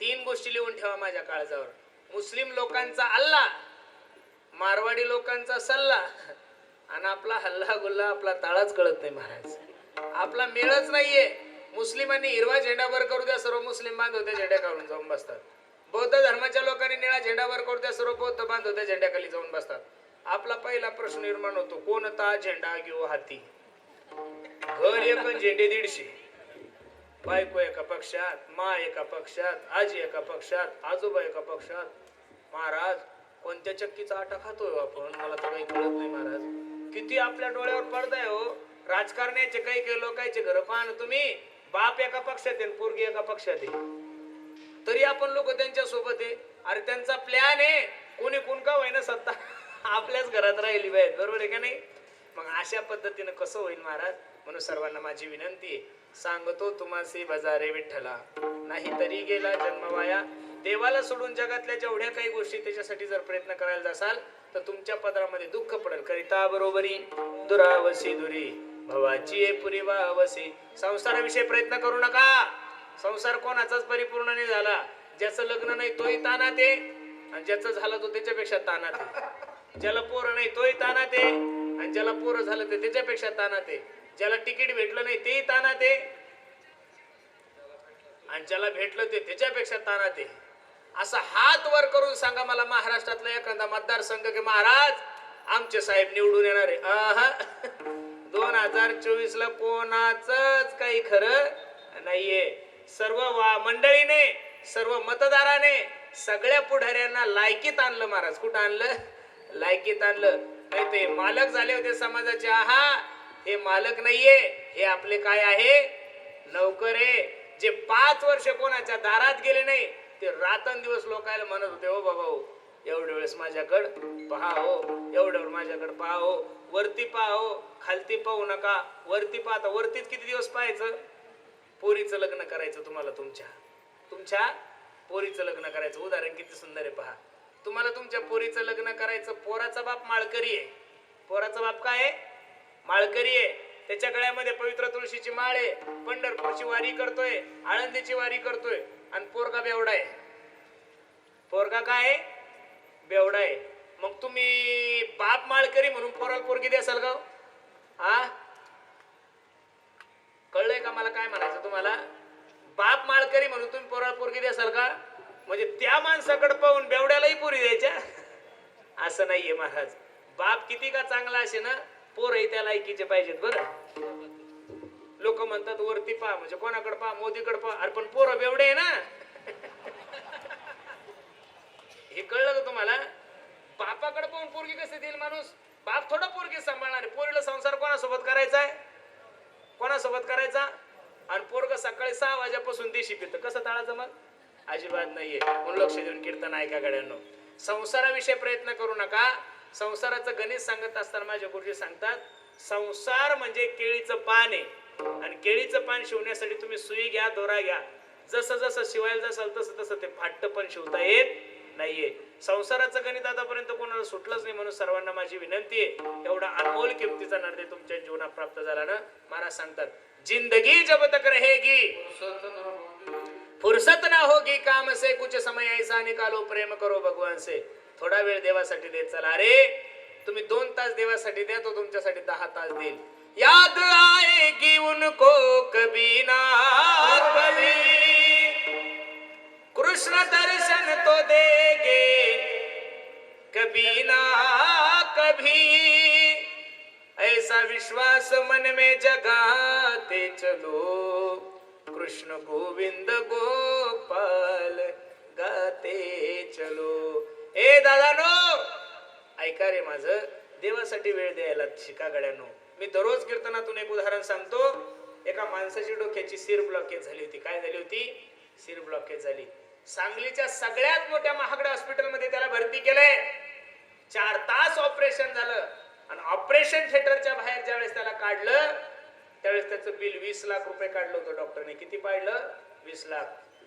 तीन गोष्टी लिहून ठेवा माझ्या काळजावर. मुस्लिम लोकांचा अल्ला मारवाडी लोकांचा सल्ला आणि आपला हल्ला गुल्ला आपला ताळाच कळत नाही महाराज. आपला मेळच नाहीये. मुस्लिमांनी हिरवा झेंडा वर करू द्या सर्व मुस्लिम बांधव त्या झेंड्या काढून जाऊन बसतात. बौद्ध धर्माच्या लोकांनी निळा झेंडा वर करू द्या सर्व बौद्ध बांध होत्या झेंड्याखाली जाऊन बसतात. आपला पहिला प्रश्न निर्माण होतो कोणता झेंडा घेऊ हाती? घर एक झेंडे दीडशे. बायको एका पक्षात मा एका पक्षात आजी एका पक्षात आजोबा एका पक्षात. महाराज कोणत्या चक्कीचा आटा खातोय हो आपण? मला तर काही कळत नाही महाराज. किती आपल्या डोळ्यावर पडदाय हो. राजकारण्याचे काही काही लोकांचे घर पाहा तुम्ही. बाप एका पक्षात आहे पोरगी एका पक्षात आहे. तरी आपण लोक त्यांच्यासोबत आहे. अरे त्यांचा प्लॅन आहे. कोणी कोण का होईना सत्ता. आपल्याच घरात राहिली पाहिजे बरोबर आहे का नाही? मग अशा पद्धतीनं कसं होईल महाराज? म्हणून सर्वांना माझी विनंती सांगतो तुम्हासी बजारे विठ्ठला. नाही तरी गेला जन्मवाया. देवाला सोडून जगातल्या जेवढ्या काही गोष्टी त्याच्यासाठी जर प्रयत्न करायला जासाल तर तुमच्या पदरामध्ये दुःख पडेल. करिता बरोबरी दुरावसी दुरी. भवाची पुरी वावसी. संसाराविषयी प्रयत्न करू नका. संसार कोणाचाच परिपूर्ण नाही झाला. ज्याचं लग्न नाही तोही तानात. आहे आणि ज्याचं झालं तो त्याच्यापेक्षा तानात. आहे ज्याला पोरं नाही तोही तानात. आहे आणि ज्याला पोरं झालं ते त्याच्यापेक्षा तानात. आहे ज्याला तिकीट भेटलं नाही तेही ताना ते आणि ज्याला भेटलं ते त्याच्यापेक्षा ताना ते असा हात वर करून सांगा मला महाराष्ट्रातला एखादा मतदारसंघ की महाराज आमचे साहेब निवडून येणार आहे. दोन हजार चोवीस ला कोणाच काही खरं नाहीये. सर्व वा मंडळीने सर्व मतदाराने सगळ्या पुढाऱ्यांना लायकीत आणलं महाराज. कुठं आणलं? लायकीत आणलं. नाही ते मालक झाले होते समाजाचे. आहा! हे मालक नाहीये हे आपले काय आहे? नौकर. आहे जे पाच वर्ष कोणाच्या दारात गेले नाही ते रात्रंदिवस लोकायला म्हणत होते हो बाबा हो एवढ्या वेळेस माझ्याकडं पहा हो एवढ्या वेळ पहा हो वरती पहा हो खालती पाहू नका वरती पाहता वरतीच किती दिवस पाहायचं? पोरीचं लग्न करायचं तुम्हाला तुमच्या. तुमच्या पोरीचं लग्न करायचं. उदाहरण किती सुंदर आहे पहा. तुम्हाला तुमच्या पोरीचं लग्न करायचं पोराचा बाप माळकरी आहे. पोराचा बाप काय आहे? माळकरी आहे. त्याच्या गळ्यामध्ये पवित्र तुळशीची माळ आहे. पंढरपूरची वारी करतोय. आळंदीची वारी करतोय. आणि पोरगा बेवडा आहे. पोरगा काय बेवडा आहे. मग तुम्ही बाप माळकरी म्हणून पोराला पोरगी द्यासाल का हो? हा? कळलंय का मला काय म्हणायचं तुम्हाला? बाप माळकरी म्हणून तुम्ही पोराला पोरगी द्यासाल का? म्हणजे त्या माणसाकडे पाहून बेवड्यालाही पोरी द्यायच्या? असं नाहीये महाराज. बाप किती का चांगला असे ना पोरही त्या लायकीचे पाहिजेत बरं? लोक म्हणतात वरती पहा म्हणजे कोणाकडे पहा मोदीकडे पहा. अरे पण पोरं बेवडे आहे ना. हे कळलं का तुम्हाला? बापाकडे पाहून पोरगी कसे देईल माणूस? बाप थोडा पोरगी सांभाळणार पोरीला संसार कोणासोबत करायचा आहे? कोणासोबत करायचा? आणि पोरग सकाळी सहा वाजेपासून देशी पितं. कसं ताळाचं मग? अजिबात नाहीये. म्हणून लक्ष देऊन कीर्तन ऐका गड्यांनो. संसाराविषयी प्रयत्न करू नका. संसाराचं गणित सांगत असताना माझ्या गुरुजी सांगतात संसार म्हणजे केळीचं पान आहे. आणि केळीचं पान शिवण्यासाठी तुम्ही सुई घ्या दोरा घ्या. जसं जसं शिवायला जासाल तसं तसं ते फाट्ट पण शिवता येत नाहीये. संसाराचं गणित आतापर्यंत कोणाला सुटलंच नाही म्हणून सर्वांना माझी विनंती आहे. एवढा अनमोल किमतीचा निर्णय तुमच्या जीवनात प्राप्त झाला ना महाराज सांगतात जिंदगी जब तक रहेगी फुर्सत ना होगी काम से कुछ समय ऐसा निकालो प्रेम करो भगवान से. थोडा वेळ देवासाठी देत चला. अरे तुम्ही दोन तास देवासाठी द्या तो तुमच्यासाठी दहा तास देईल. याद आएगी उनको कभी ना कभी कृष्ण दर्शन तो देगे. कभी ना कभी. ऐसा विश्वास मन में जगाते चलो. कृष्ण गोविंद गोपाल गाते चलो. दादानो ऐका रे माझं. देवासाठी वेळ द्यायला शिका गड्यानो. मी दररोज कीर्तनातून एक उदाहरण सांगतो. एका माणसाची डोक्याची सिर ब्लॉकेज झाली होती. काय झाली होती? सिर ब्लॉकेज झाली. सांगलीच्या सगळ्यात मोठ्या महागड्या हॉस्पिटलमध्ये त्याला भरती केलंय. चार तास ऑपरेशन झालं. आणि ऑपरेशन थिएटरच्या बाहेर ज्यावेळेस त्याला काढलं त्यावेळेस त्याचं बिल वीस लाख रुपये काढलं होतं डॉक्टरने किती पाडलं वीस लाख.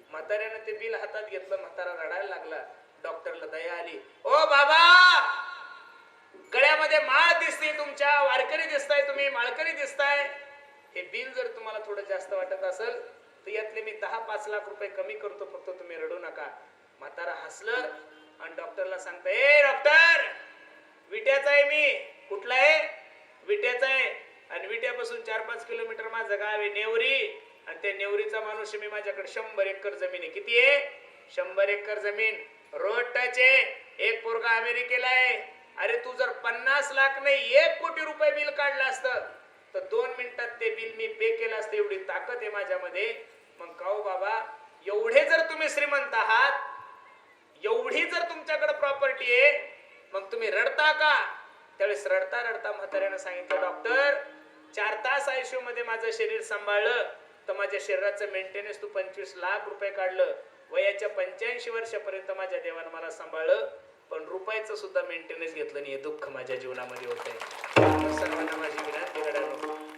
म्हाताऱ्यानं ते बिल हातात घेतलं. म्हातारा रडायला लागला. डॉक्टरला दया आली. ओ बाबा! गळ्यामध्ये माळ दिसते तुमच्या वारकरी दिसताय तुम्ही माळकरी दिसताय. हे बिल जर तुम्हाला थोडं जास्त वाटत असेल तर यातले मी दहा पाच लाख रुपये कमी करतो फक्त तुम्ही रडू नका. म्हातारा हसलं आणि डॉक्टरला सांगता ए डॉक्टर! विट्याचा आहे मी. कुठला आहे? विट्याचा आहे. आणि विट्यापासून चार पाच किलोमीटर माझं गाव आहे नेवरी. आणि त्या नेवरीचा माणूस मी माझ्याकडे शंभर एकर जमीन आहे. किती आहे? शंभर एकर जमीन. रोड टच आहे एक पोरगा अमेरिकेला आहे. अरे तू जर पन्नास लाख नाही एक कोटी रुपये बिल काढलं असतं तर दोन मिनिटात ते बिल मी पे केलं असतं एवढी ताकद आहे माझ्यामध्ये. मग काहो बाबा एवढे जर तुम्ही श्रीमंत आहात एवढी जर तुमच्याकडे प्रॉपर्टी आहे मग तुम्ही रडता का? त्यावेळेस रडता रडता म्हाताऱ्यानं सांगितलं डॉक्टर चार तास आयसीयू मध्ये माझं शरीर सांभाळलं तर माझ्या शरीराचं मेंटेनन्स तू पंचवीस लाख रुपये काढलं वयाच्या पंच्याऐंशी वर्षापर्यंत माझ्या देवानं मला सांभाळलं पण रुपयाचं सुद्धा मेंटेनन्स घेतलं नाही दुःख माझ्या जीवनामध्ये होत आहे सर्वांना माझी विनंती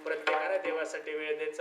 प्रत्येकाला देवासाठी वेळ देत